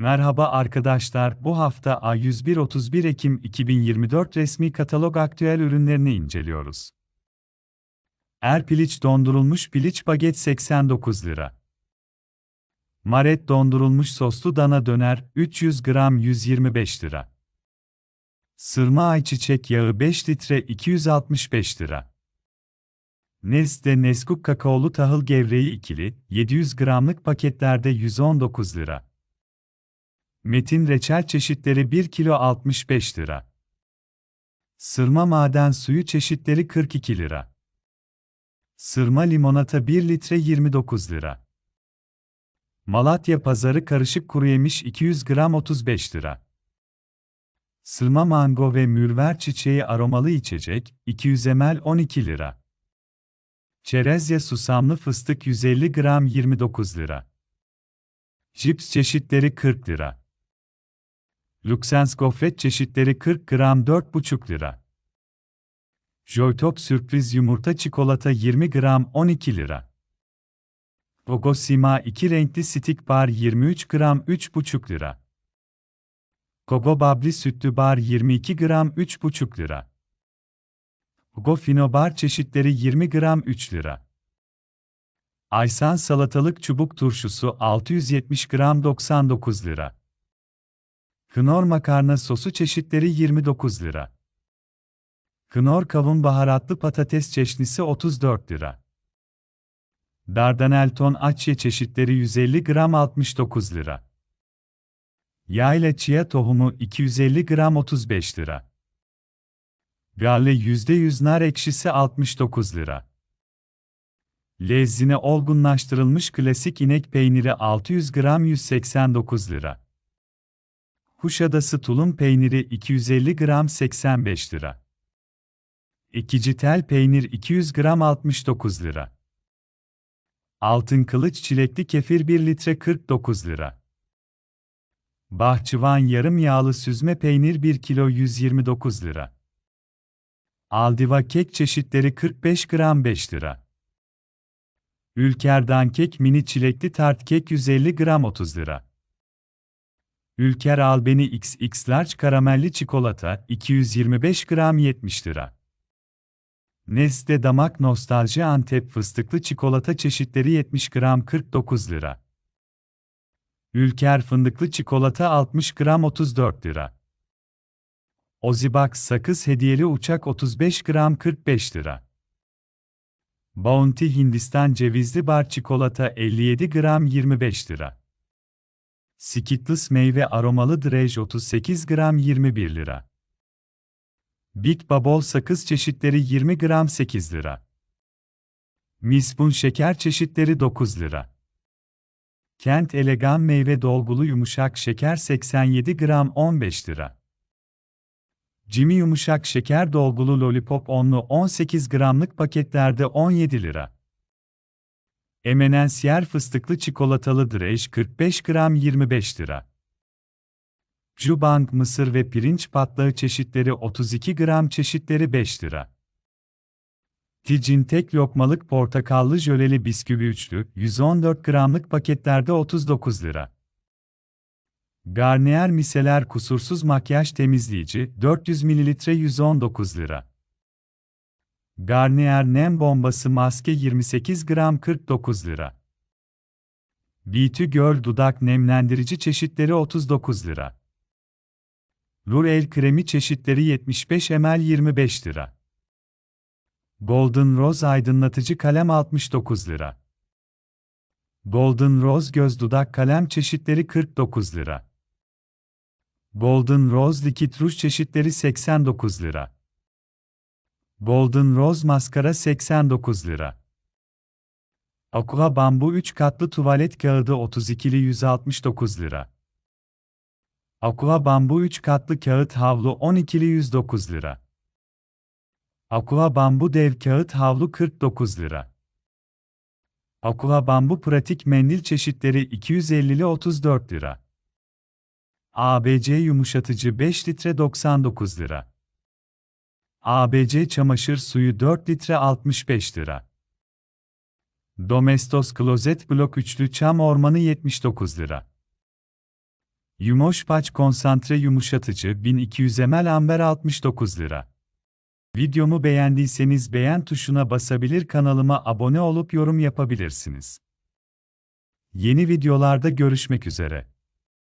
Merhaba arkadaşlar, bu hafta A101-31 Ekim 2024 resmi katalog aktüel ürünlerini inceliyoruz. Er piliç dondurulmuş piliç baget 89 lira. Maret dondurulmuş soslu dana döner 300 gram 125 lira. Sırma ayçiçek yağı 5 litre 265 lira. Nestle Neskuk kakaolu tahıl gevreği ikili 700 gramlık paketlerde 119 lira. Metin reçel çeşitleri 1 kilo 65 lira. Sırma maden suyu çeşitleri 42 lira. Sırma limonata 1 litre 29 lira. Malatya pazarı karışık kuru yemiş 200 gram 35 lira. Sırma mango ve mürver çiçeği aromalı içecek 200 ml 12 lira. Çerezya susamlı fıstık 150 gram 29 lira. Jips çeşitleri 40 lira. Luxens gofret çeşitleri 40 gram 4,5 lira. Joytop sürpriz yumurta çikolata 20 gram 12 lira. Gogosima 2 renkli stick bar 23 gram 3,5 lira. Gogo Babli sütlü bar 22 gram 3,5 lira. Gogo Fino bar çeşitleri 20 gram 3 lira. Aysan salatalık çubuk turşusu 670 gram 99 lira. Knorr makarna sosu çeşitleri 29 lira. Knorr kavun baharatlı patates çeşnisi 34 lira. Dardanel ton çeşitleri 150 gram 69 lira. Yayla chia tohumu 250 gram 35 lira. Galle %100 nar ekşisi 69 lira. Lezzine olgunlaştırılmış klasik inek peyniri 600 gram 189 lira. Kuşadası tulum peyniri 250 gram 85 lira. İkici tel peynir 200 gram 69 lira. Altın kılıç çilekli kefir 1 litre 49 lira. Bahçıvan yarım yağlı süzme peynir 1 kilo 129 lira. Aldiva kek çeşitleri 45 gram 5 lira. Ülker'dan kek mini çilekli tart kek 150 gram 30 lira. Ülker Albeni XX Large karamelli çikolata 225 gram 70 lira. Nestle Damak Nostalji Antep fıstıklı çikolata çeşitleri 70 gram 49 lira. Ülker fındıklı çikolata 60 gram 34 lira. Ozibox sakız hediyeli uçak 35 gram 45 lira. Bounty Hindistan cevizli bar çikolata 57 gram 25 lira. Skittles meyve aromalı drej 38 gram 21 lira. Big Bubble sakız çeşitleri 20 gram 8 lira. Mispun şeker çeşitleri 9 lira. Kent Elegan meyve dolgulu yumuşak şeker 87 gram 15 lira. Jimmy yumuşak şeker dolgulu lollipop onlu 18 gramlık paketlerde 17 lira. Emenensiyer fıstıklı çikolatalı drej 45 gram 25 lira. Jubang mısır ve pirinç patlağı çeşitleri 32 gram çeşitleri 5 lira. Ticin tek lokmalık portakallı jöleli bisküvi üçlü 114 gramlık paketlerde 39 lira. Garnier miseler kusursuz makyaj temizleyici 400 ml 119 lira. Garnier nem bombası maske 28 gram 49 lira. Beauty Girl dudak nemlendirici çeşitleri 39 lira. Lur el kremi çeşitleri 75 ml 25 lira. Golden Rose aydınlatıcı kalem 69 lira. Golden Rose göz dudak kalem çeşitleri 49 lira. Golden Rose likit ruj çeşitleri 89 lira. Golden Rose maskara 89 lira. Aqua Bambu 3 katlı tuvalet kağıdı 32'li 169 lira. Aqua Bambu 3 katlı kağıt havlu 12'li 109 lira. Aqua Bambu dev kağıt havlu 49 lira. Aqua Bambu pratik mendil çeşitleri 250'li 34 lira. ABC yumuşatıcı 5 litre 99 lira. ABC çamaşır suyu 4 litre 65 lira. Domestos klozet blok üçlü çam ormanı 79 lira. Yumoşpaç konsantre yumuşatıcı 1200 ml amber 69 lira. Videomu beğendiyseniz beğen tuşuna basabilir kanalıma abone olup yorum yapabilirsiniz. Yeni videolarda görüşmek üzere.